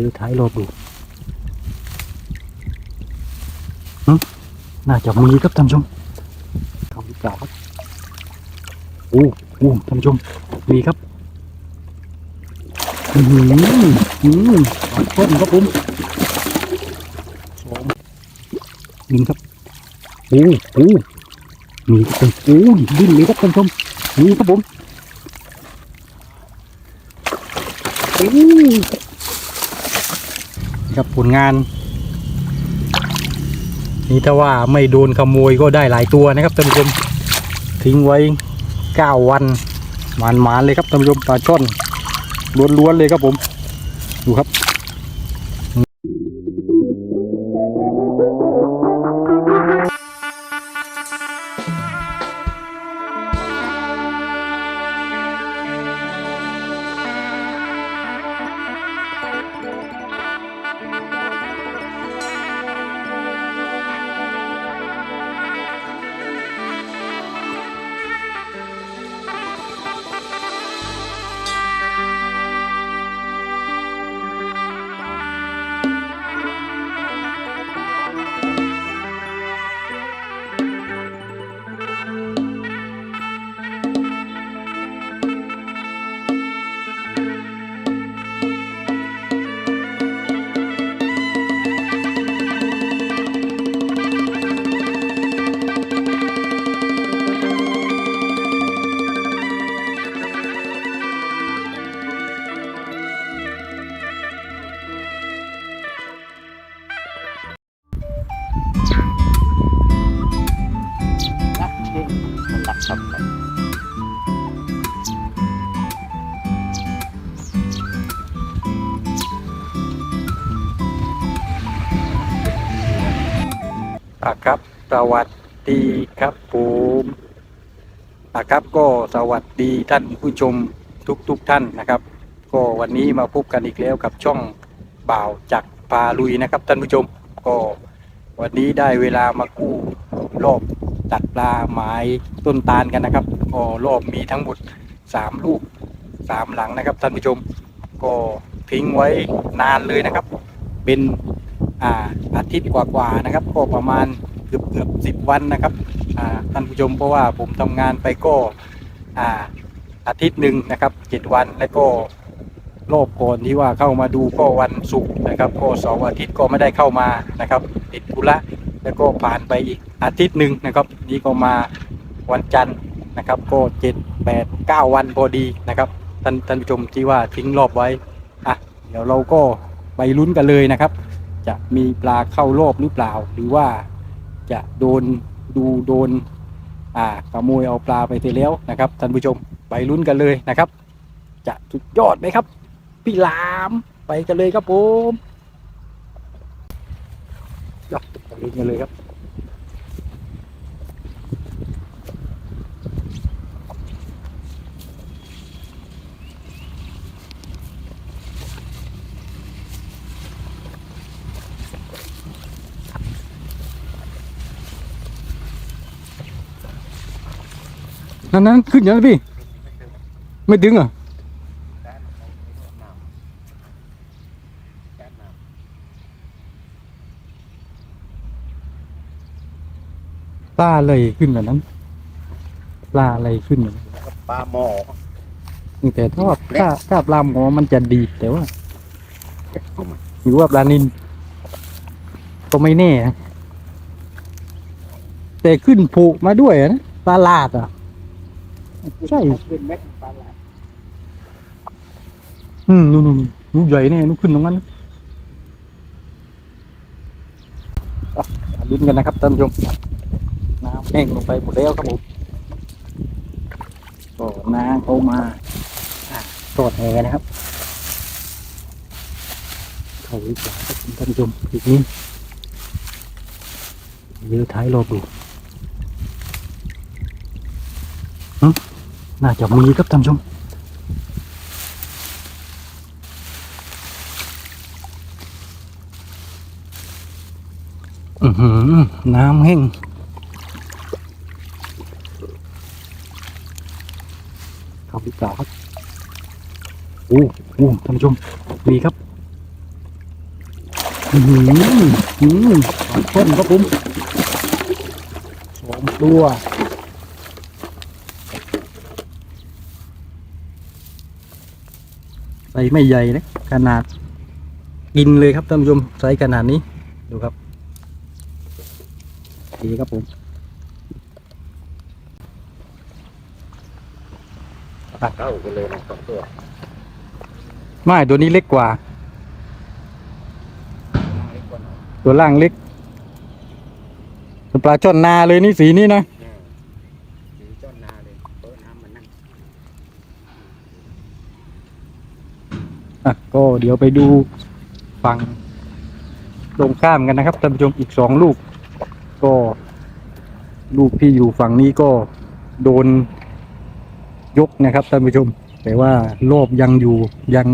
ยื้อท้ายรถดูน่าจะมีครับท่านชมเขาหรือเปล่าครับโอ้โอ้ท่านชม มีครับอือหืออือหนต้นครับผมสองหนึ่งครับโอ้โอ้มีครับผมโอ้ยดิ้นเลยครับท่านชมนี่ครับผมโอ้ ครับผลงาน นี่ถ้าว่าไม่โดนขโมยก็ได้หลายตัวนะครับท่านผู้ชมทิ้งไว้เก้าวันหมานๆเลยครับท่านผู้ชมปลาช่อนล้วนๆเลยครับผม ดูครับ ครับ สวัสดีครับผมอะครับก็สวัสดีท่านผู้ชมทุกทุกๆท่านนะครับ ก็วันนี้มาพบกันอีกแล้วกับช่องบ่าวจักรพาลุยนะครับท่านผู้ชม ก็วันนี้ได้เวลามากู้รอบตัดปลาไม้ต้นตาลกันนะครับก็รอบมีทั้งหมดสามลูกสามหลังนะครับท่านผู้ชม ก็ทิ้งไว้นานเลยนะครับ เป็น อ่าอาทิตย์กว่าๆนะครับ ก็ประมาณเกือบเกือบสิบวันนะครับอ่าท่านผู้ชมเพราะว่าผมทำงานไปก็อ่าอาทิตย์หนึ่งนะครับเจ็ดวันแล้วก็รอบก่อนที่ว่าเข้ามาดูก็วันศุกร์นะครับก็สองอาทิตย์ก็ไม่ได้เข้ามานะครับติดธุระแล้วก็ผ่านไปอีกอาทิตย์หนึ่งนะครับ นี่ก็มาวันจันทร์นะครับ ก็เจ็ดแปดเก้าวันพอดีนะครับท่านท่านผู้ชมที่ว่าทิ้งรอบไว้อะเดี๋ยวเราก็ไปลุ้นกันเลยนะครับ จะมีปลาเข้ารอบหรือเปล่า หรือว่าจะโดนดูโดนอ่าขโมยเอาปลาไปเสียแล้วนะครับท่านผู้ชมไปลุ้นกันเลยนะครับ จะสุดยอดไหมครับ พี่ลามไปกันเลยครับผมยอดไปลุ้นกันเลยครับ นั่นนั่นขึ้นยังพี่ ไม่ดึงอะปลาอะไรขึ้นแบบนั้นปลาอะไรขึ้นแบบนั้นปลาหมอแต่ถ้าถ้าถ้าปลาหมอมันจะดีแต่ว่าหรือว่าปลานินก็ไม่แน่ แต่ขึ้นผูกมาด้วยนะปลาลาดอะ ใช่ เป็นแม็กปลาหลาดอืมนู่นนู่นนู่นใหญ่แน่นู่นขึ้นตรงนั้นอะมาลุ้นกันนะครับท่านผู้ชมน้ำแห้งลงไปหมดแล้วครับผมก็น้ำเขามาอะตรวจแหนะครับ เขาหรือเปล่าครับท่านผู้ชมอีกนี้เยอะท้ายรอบดูหึ น่าจะมีครับท่านผู้ชมอือหือน้ำแห้งเขาหรือเปล่าครับโอ้โอ้ท่านผู้ชมมีครับอืมอืมสองต้นครับผมสองตัว ส่ไม่ใหญ่นะขนาดกินเลยครับท่านผู้ชมไซส์ขนาดนี้ดูครับดีครับผมเข้ากันเลยนะสองตัวไม่ตัวนี้เล็กกว่า ตัวล่างเล็กปลาช่อนนาเลยนี่สีนี้นะ สีจ้อนนาเลยเปิดน้ำมันนั่ง อะก็เดี๋ยวไปดูฝั่งตรงข้ามกันนะครับท่านผู้ชมอีกสองลูก ก็ลูกที่อยู่ฝั่งนี้ก็โดนยกนะครับท่านผู้ชม แต่ว่าโลบยังอยู่ยัง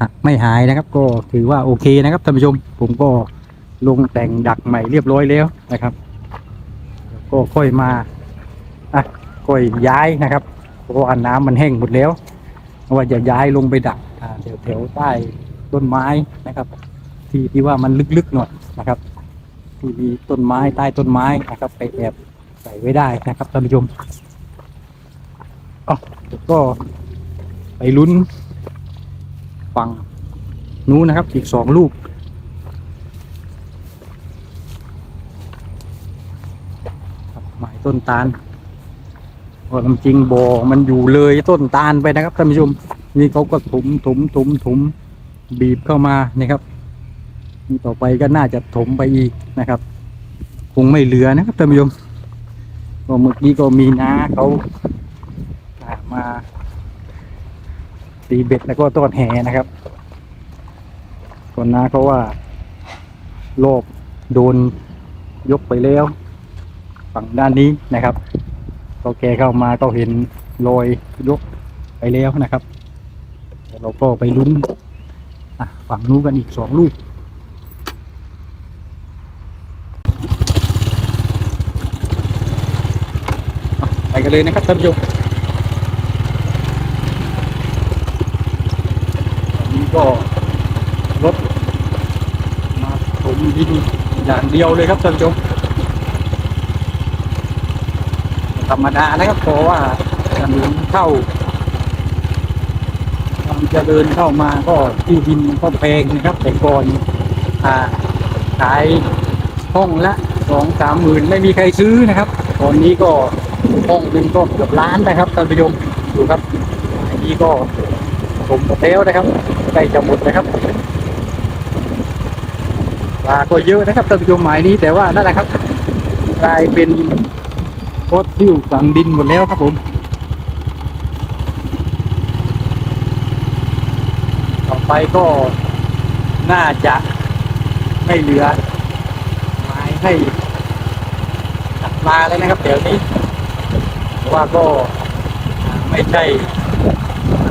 หักไม่หายนะครับ ก็ถือว่าโอเคนะครับท่านผู้ชม ผมก็ลงแต่งดักใหม่เรียบร้อยแล้วนะครับ ก็ค่อยมาอะค่อยย้ายนะครับเพราะว่าน้ำมันแห้งหมดแล้วว่าจะย้ายลงไปดัก แถวแถวใต้ต้นไม้นะครับ ที่ที่ว่ามันลึกๆหน่อยนะครับ ที่มีต้นไม้ใต้ต้นไม้นะครับ ไปแอบใส่ไว้ได้นะครับท่านผู้ชมอ๋อก็ไปลุ้นฝั่งนู้นนะครับ อีกสองลูกหมายต้นตาลเพราะความจริงบอมันอยู่เลยต้นตาลไปนะครับท่านผู้ชม นี่เขาก็ถมถมถมถมบีบเข้ามานี่ครับนี่ต่อไปก็น่าจะถมไปอีกนะครับ คงไม่เหลือนะครับท่านผู้ชมก็เมื่อกี้ก็มีน้าเขาอ่ามาตีเบ็ดแล้วก็ต้อนแหนะครับก่อนน้าเขาว่า โลบโดนยกไปแล้ว ฝั่งด้านนี้นะครับก็แกเข้ามาก็เห็นรอยยกไปแล้วนะครับ เราก็ไปลุ้นฝั่งนู้นกันอีกสองลูกไปกันเลยนะครับท่านผู้ชมนี้ก็รถมาถมดินอย่างเดียวเลยครับท่านผู้ชมธรรมดานะครับเพราะว่าถนนเข้า จะเดินเข้ามาก็ที่ดินก็แพงนะครับ แต่ก่อนอ่าขายห้องละสองสามหมื่นไม่มีใครซื้อนะครับ ตอนนี้ก็ห้องหนึ่งก็เกือบล้านนะครับท่านผู้ชมดูครับอันนี้ก็ผมหมดแล้วนะครับใกล้จะหมดนะครับปลาก็เยอะนะครับท่านผู้ชมหมายนี้แต่ว่านั่นแหละครับกลายเป็นโคตรที่ฝังดินหมดแล้วครับผม ต่อ ไปก็น่าจะไม่เหลือไม้ให้ตัดมาแล้วนะครับเดี๋ยวนี้เพราะว่าก็ไม่ใช่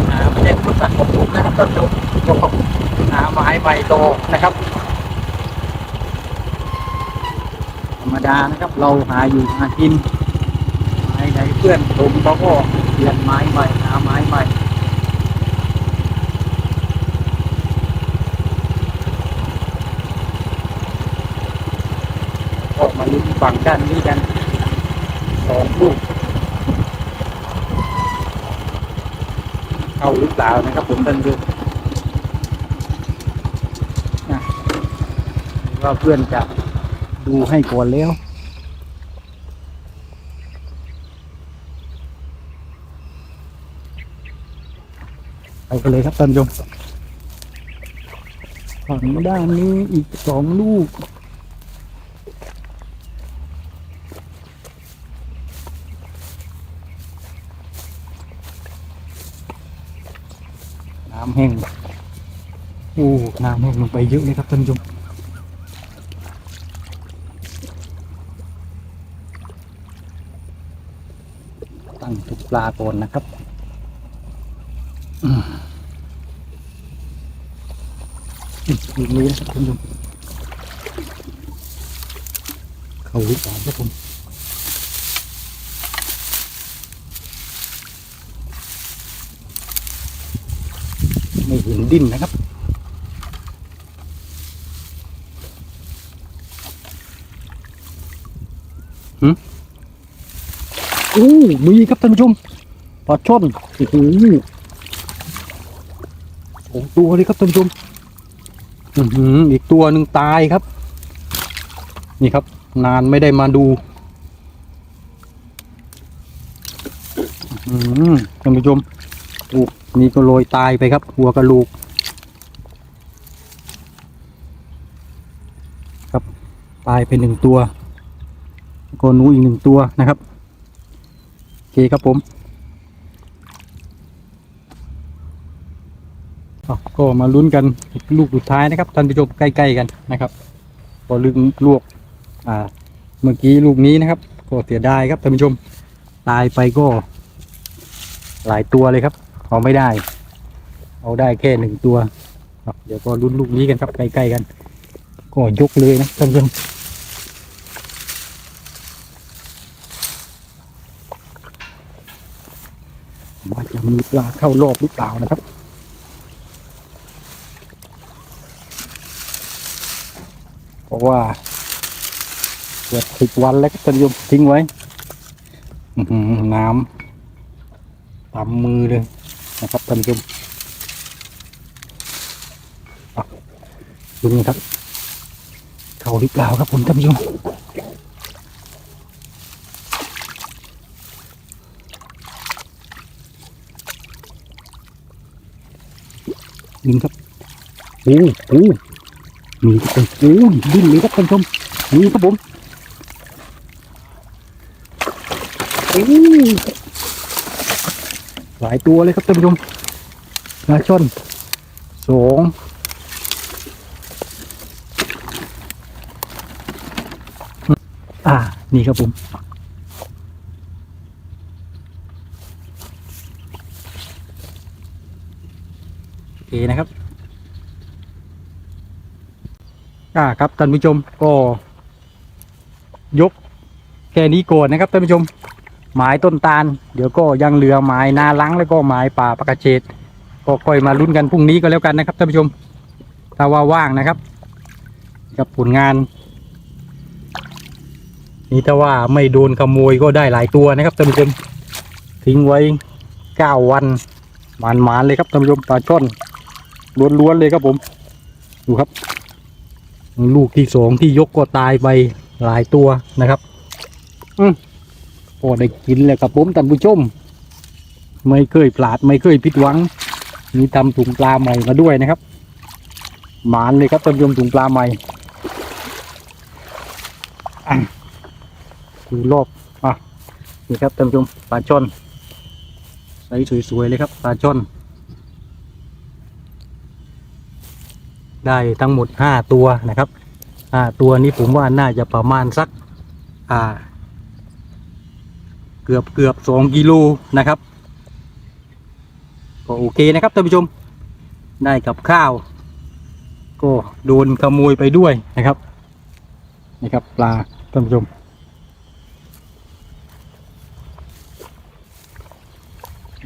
หาไม่ใช่คนตัดของผมนะครับท่านผู้ชมก็หาไม้ใหม่โตนะครับธรรมดานะครับเราหาอยู่หากินไม้ไหนเพื่อนผมเขาก็เปลี่ยนไม้ใหม่หาไม้ใหม่ก็มาลุ้น ฝั่งด้านนี้กันสองลูกเข้าหรือเปล่านะครับผมท่านผู้ว่าเพื่อนจะดูให้ก่อนแล้วไปกันเลยครับท่านผู้ชมฝั่งด้านนี้อีกสองลูก น้ำแห้งโอ้น้ำแห้งลงไปเยอะเลยครับท่านผู้ชมตั้งตุกปลาก่อนนะครับอยู่นี้นะครับคุณผู้ชมเขาหรือเปล่าครับผม ไม่เห็นดิ้นนะครับ หืมอู้มีครับท่านผู้ชมปลาช่อนโอ้โหสองตัวเลยครับท่านผู้ชม อืออีกตัวหนึ่งตายครับ นี่ครับ นานไม่ได้มาดู อือท่านผู้ชม นี่ก็โรยตายไปครับ หัวกระโหลกครับตายไปหนึ่งตัวก็นูอีกหนึ่งตัวนะครับโอเคครับผมก็มาลุ้นกันลูกสุดท้ายนะครับท่านผู้ชมใกล้ๆกันนะครับพอลึกลวกอ่าเมื่อกี้ลูกนี้นะครับ ก็เสียดายครับท่านผู้ชม ตายไปก็หลายตัวเลยครับ เอาไม่ได้ เอาได้แค่หนึ่งตัว เดี๋ยวก็ลุ้นลูกนี้กันครับใกล้ๆกัน ก็ยกเลยนะท่านผู้ชมว่าจะมีปลาเข้ารอบหรือเปล่านะครับเพราะว่าเกือบสิบวันแล้วครับท่านผู้ชมทิ้งไว้น้ำตามมือเลย นะครับท่านผู้ชมดูนี่ครับ เข้าหรือเปล่าครับผมท่านผู้ชมยิงครับโอ้โหมีครับผมโอ้ดินเลยครับท่านผู้ชมนี่ครับผมโอ้ย หลายตัวเลยครับท่านผู้ชมปลาช่อนสองอ่า นี่ครับผม โอเคนะครับ อ่าครับท่านผู้ชมก็ ยกแค่นี้ก่อนนะครับท่านผู้ชม หมายต้นตาล เดี๋ยวก็ยังเหลือหมายนาลังแล้วก็หมายป่าประกาเฉดก็ค่อยมาลุ้นกันพรุ่งนี้ก็แล้วกันนะครับท่านผู้ชม ถ้าว่าว่างนะครับ กับผลงาน นี่ถ้าว่าไม่โดนขโมยก็ได้หลายตัวนะครับท่านผู้ชมทิ้งไว้เก้าวันหมานหมานเลยครับท่านผู้ชมปลาช่อนล้วนๆเลยครับผม ดูครับ ลูกที่สองที่ยกก็ตายไปหลายตัวนะครับ อืม พอได้กินแล้วครับผมท่านผู้ชม ไม่เคยพลาดไม่เคยผิดหวัง มีทำถุงปลาใหม่มาด้วยนะครับ หมานเลยครับท่านผู้ชมถุงปลาใหม่ดูรอบอะนี่ครับท่านผู้ชมปลาช่อนใสสวยๆเลยครับปลาช่อน ได้ทั้งหมดห้าตัวนะครับห้าตัวนี้ผมว่าน่าจะประมาณสัก อ่า เกือบเกือบสองกิโลนะครับก็โอเคนะครับท่านผู้ชม ได้กับข้าว ก็โดนขโมยไปด้วยนะครับนี่ครับปลาท่านผู้ชม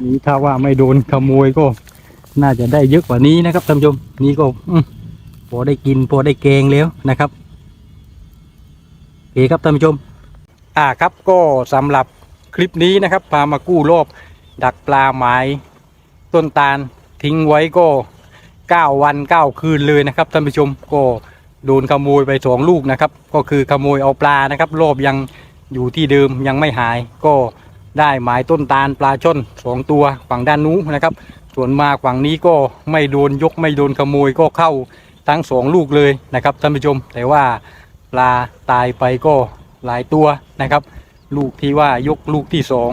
นี่ถ้าว่าไม่โดนขโมยก็น่าจะได้เยอะกว่านี้นะครับท่านผู้ชม นี่ก็พอได้กินพอได้แกงแล้วนะครับโอเคครับท่านผู้ชม อ่าครับก็สำหรับ คลิปนี้นะครับพามากู้รอบดักปลาหมายต้นตาลทิ้งไว้ก็ 9 วัน 9 คืนเลยนะครับท่านผู้ชมก็โดนขโมยไปสองลูกนะครับ ก็คือขโมยเอาปลานะครับ รอบยังอยู่ที่เดิมยังไม่หาย ก็ได้หมายต้นตาลปลาช่อนสองตัวฝั่งด้านนู้นนะครับ ส่วนมาฝั่งนี้ก็ไม่โดนยกไม่โดนขโมยก็เข้าทั้งสองลูกเลยนะครับท่านผู้ชม แต่ว่าปลาตายไปก็หลายตัวนะครับ ลูกที่ว่ายกลูกที่สอง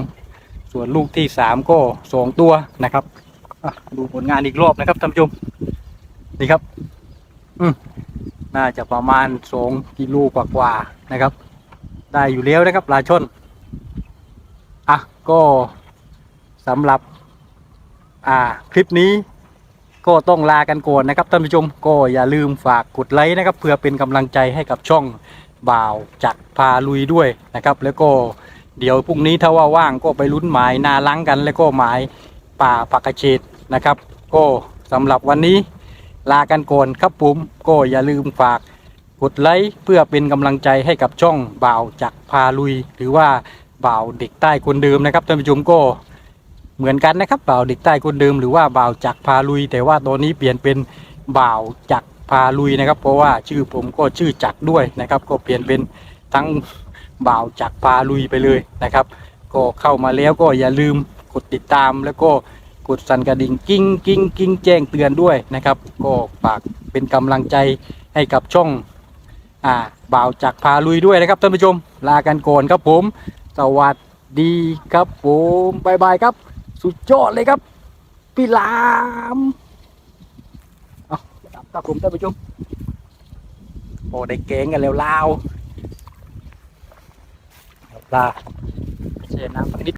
ส่วนลูกที่สามก็สองตัวนะครับดูผลงานอีกรอบนะครับท่านผู้ชมนี่ครับ อืมน่าจะประมาณสองกิโลกว่าๆนะครับ ได้อยู่แล้วนะครับปลาช่อนอะก็สำหรับ อ่า คลิปนี้ก็ต้องลากันก่อนนะครับท่านผู้ชม ก็อย่าลืมฝากกดไลค์นะครับ เพื่อเป็นกำลังใจให้กับช่อง บ่าวจัดพาลุยด้วยนะครับ แล้วก็เดี๋ยวพรุ่งนี้ถ้าว่าว่างก็ไปลุ้นหมายนาลังกัน แล้วก็หมายป่าปักกระเฉดนะครับ ก็สำหรับวันนี้ลากันก่อนครับผมก็อย่าลืมฝากกดไลค์เพื่อเป็นกำลังใจให้กับช่องบ่าวจักพาลุย หรือว่าบ่าวเด็กใต้คนเดิมนะครับท่านผู้ชมก็เหมือนกันนะครับบ่าวเด็กใต้คนเดิมหรือว่าบ่าวจักพาลุย แต่ว่าตอนนี้เปลี่ยนเป็นบ่าวจัก พาลุยนะครับ เพราะว่าชื่อผมก็ชื่อจักด้วยนะครับ ก็เปลี่ยนเป็นทั้งบ่าวจักพาลุยไปเลยนะครับ ก็เข้ามาแล้วก็อย่าลืมกดติดตามแล้วก็กดสั่นกระดิ่งกิ้งกิ้งกิ้งแจ้งเตือนด้วยนะครับ ก็ฝากเป็นกำลังใจให้กับช่องอ่าบ่าวจักพาลุยด้วยนะครับท่านผู้ชม ลากันก่อนครับผม สวัสดีครับผมบายบายครับ สุดยอดเลยครับพี่ลาม ครับผมท่านผู้ชมโอ้ได้เก่งกันแล้วลาวปลาเชน้ำสักนิด